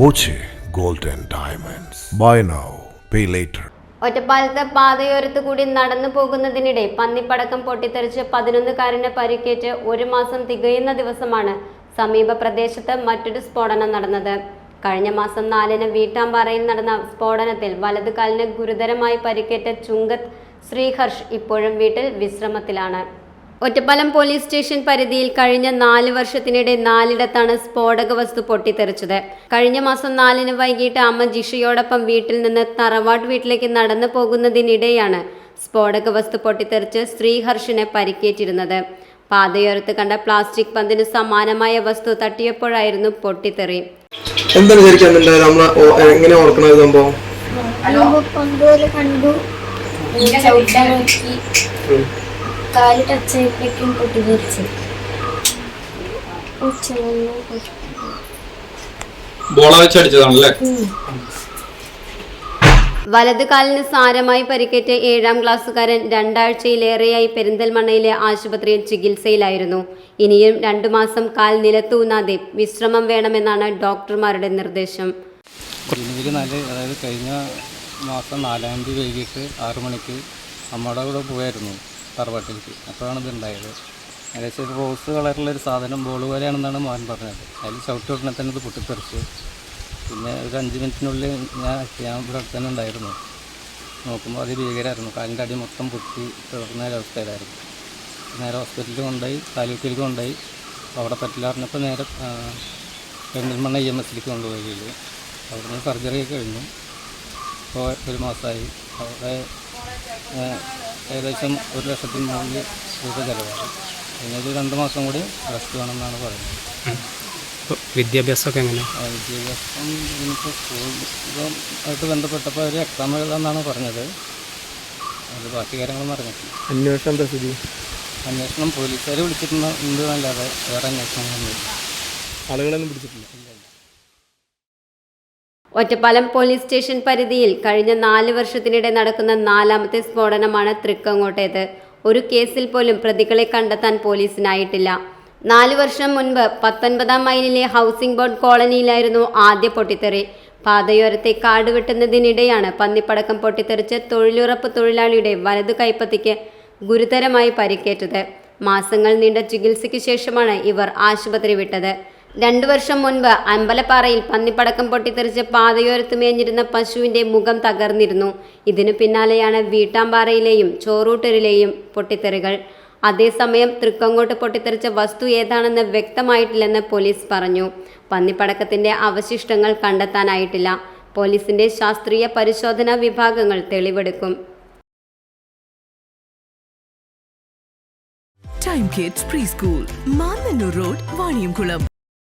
Boche golden diamonds. Buy now pay later ഒറ്റപ്പാലത്ത് പാതയോരത്ത് കൂടി നടന്നു പോകുന്നതിനിടെ പന്നിപ്പടക്കം പൊട്ടിത്തെറിച്ച് പതിനൊന്നുകാരന് പരിക്കേറ്റ് ഒരു മാസം തികയുന്ന ദിവസമാണ് സമീപ പ്രദേശത്ത് മറ്റൊരു സ്ഫോടനം നടന്നത്. കഴിഞ്ഞ മാസം നാലിന് വീട്ടാമ്പാറയിൽ നടന്ന സ്ഫോടനത്തിൽ വലതു കാലിന് ഗുരുതരമായി പരിക്കേറ്റ ചുങ്കത്ത് ശ്രീഹർഷ് ഇപ്പോഴും വീട്ടിൽ വിശ്രമത്തിലാണ്. ഒറ്റപ്പാലം പോലീസ് സ്റ്റേഷൻ പരിധിയിൽ കഴിഞ്ഞ നാല് വർഷത്തിനിടെ നാലിടത്താണ് സ്ഫോടക വസ്തു പൊട്ടിത്തെറിച്ചത്. കഴിഞ്ഞ മാസം നാലിന് വൈകിട്ട് അമ്മ ജിഷയോടൊപ്പം വീട്ടിൽ നിന്ന് തറവാട് വീട്ടിലേക്ക് നടന്നു പോകുന്നതിനിടെയാണ് സ്ഫോടക വസ്തു പൊട്ടിത്തെറിച്ച് ശ്രീഹർഷിനെ പരിക്കേറ്റിരുന്നത്. പാതയോരത്ത് കണ്ട പ്ലാസ്റ്റിക് പന്തിന് സമാനമായ വസ്തു തട്ടിയപ്പോഴായിരുന്നു പൊട്ടിത്തെറി. എന്താണ് എങ്ങനെ ഓർക്കണത് സംഭവം? കണ്ടു. കാൽ ടച്ച് ചെയ്തപ്പോഴേക്കും പൊട്ടി ഉച്ച വലത് കാലിന് സാരമായി പരിക്കേറ്റ ഏഴാം ക്ലാസ്സുകാരൻ രണ്ടാഴ്ചയിലേറെയായി പെരിന്തൽമണ്ണയിലെ ആശുപത്രിയിൽ ചികിത്സയിലായിരുന്നു. ഇനിയും രണ്ടു മാസം കാൽ നിലത്തൂന്നാതെ വിശ്രമം വേണമെന്നാണ് ഡോക്ടർമാരുടെ നിർദ്ദേശം. അതായത് കഴിഞ്ഞ മാസം നാലാം തീയതി വൈകിട്ട് ആറു മണിക്ക് അമ്മയുടെ കൂടെ പോയായിരുന്നു. തറവാട്ടിലേക്ക് അപ്പോഴാണ് ഇത് ഉണ്ടായത്. ഏകദേശം ഒരു റോസ് കളറിലൊരു സാധനം ബോൾ പോലെയാണെന്നാണ് മോഹൻ പറഞ്ഞത്. അതിൽ ചവിട്ടി ഉടനെ തന്നെ ഇത് പൊട്ടിത്തെറിച്ചു. പിന്നെ ഒരു അഞ്ച് മിനിറ്റിനുള്ളിൽ ഞാൻ ഞാൻ ഇവിടെ തന്നെ ഉണ്ടായിരുന്നു. നോക്കുമ്പോൾ അത് ഭീകരമായിരുന്നു കാലിന്റെ അടി മൊത്തം പൊട്ടി തുടർന്ന ഒരവസ്ഥയിലായിരുന്നു നേരെ ഹോസ്പിറ്റലിൽ കൊണ്ടുപോയി താലൂക്കിലേക്ക് കൊണ്ടുപോയി. അവിടെ പറ്റില്ല പറഞ്ഞപ്പോൾ നേരെ പെരിന്തൽമണ്ണ ഇ എം എസിലേക്ക് കൊണ്ടുപോയി അവിടെ നിന്ന് സർജറി കഴിഞ്ഞു. ഇപ്പോൾ ഒരു മാസമായി അവിടെ ഏകദേശം ഒരു ലക്ഷത്തിന് മുകളിൽ രൂപ ചിലവാണ് പിന്നെ ഒരു രണ്ട് മാസം കൂടി റെസ്റ്റ് വേണമെന്നാണ് പറയുന്നത്. വിദ്യാഭ്യാസമൊക്കെ എങ്ങനെ? വിദ്യാഭ്യാസം ഇതിനിപ്പോൾ സ്കൂൾ ഇതും ആയിട്ട് ബന്ധപ്പെട്ടപ്പോൾ അവർ എക്സാം എഴുതാമെന്നാണ് പറഞ്ഞത്. അത് ബാക്കി കാര്യങ്ങളൊന്നും അറിഞ്ഞിട്ടില്ല. അന്വേഷണം എന്താ സ്ഥിതി? അന്വേഷണം പോലീസുകാർ വിളിച്ചിട്ടുണ്ട് ഉണ്ട് എന്നല്ലാതെ വേറെ അന്വേഷണങ്ങളൊന്നും ആളുകളൊന്നും പിടിച്ചിട്ടില്ല. ഒറ്റപ്പാലം പോലീസ് സ്റ്റേഷൻ പരിധിയിൽ കഴിഞ്ഞ നാല് വർഷത്തിനിടെ നടക്കുന്ന നാലാമത്തെ സ്ഫോടനമാണ് തൃക്കങ്ങോട്ടേത്. ഒരു കേസിൽ പോലും പ്രതികളെ കണ്ടെത്താൻ പോലീസിനായിട്ടില്ല. നാല് വർഷം മുൻപ് പത്തൊൻപതാം മൈലിലെ ഹൗസിംഗ് ബോർഡ് കോളനിയിലായിരുന്നു ആദ്യ പൊട്ടിത്തെറി. പാതയോരത്തെ കാട് വെട്ടുന്നതിനിടെയാണ് പന്നിപ്പടക്കം പൊട്ടിത്തെറിച്ച് തൊഴിലുറപ്പ് തൊഴിലാളിയുടെ വലതു കൈപ്പത്തിക്ക് ഗുരുതരമായി പരിക്കേറ്റത്. മാസങ്ങൾ നീണ്ട ചികിത്സയ്ക്ക് ശേഷമാണ് ഇവർ ആശുപത്രി വിട്ടത്. രണ്ടു വർഷം മുൻപ് അമ്പലപ്പാറയിൽ പന്നിപ്പടക്കം പൊട്ടിത്തെറിച്ച് പാതയോരത്ത് മേഞ്ഞിരുന്ന പശുവിന്റെ മുഖം തകർന്നിരുന്നു. ഇതിനു പിന്നാലെയാണ് വീട്ടാമ്പാറയിലെയും ചോറൂട്ടരിലെയും പൊട്ടിത്തെറികൾ. അതേസമയം തൃക്കങ്ങോട്ട് പൊട്ടിത്തെറിച്ച വസ്തു ഏതാണെന്ന് വ്യക്തമായിട്ടില്ലെന്ന് പോലീസ് പറഞ്ഞു. പന്നിപ്പടക്കത്തിന്റെ അവശിഷ്ടങ്ങൾ കണ്ടെത്താനായിട്ടില്ല. പോലീസിന്റെ ശാസ്ത്രീയ പരിശോധനാ വിഭാഗങ്ങൾ തെളിവെടുക്കും. Time kids pre school Mannannur road Vaniyamkulam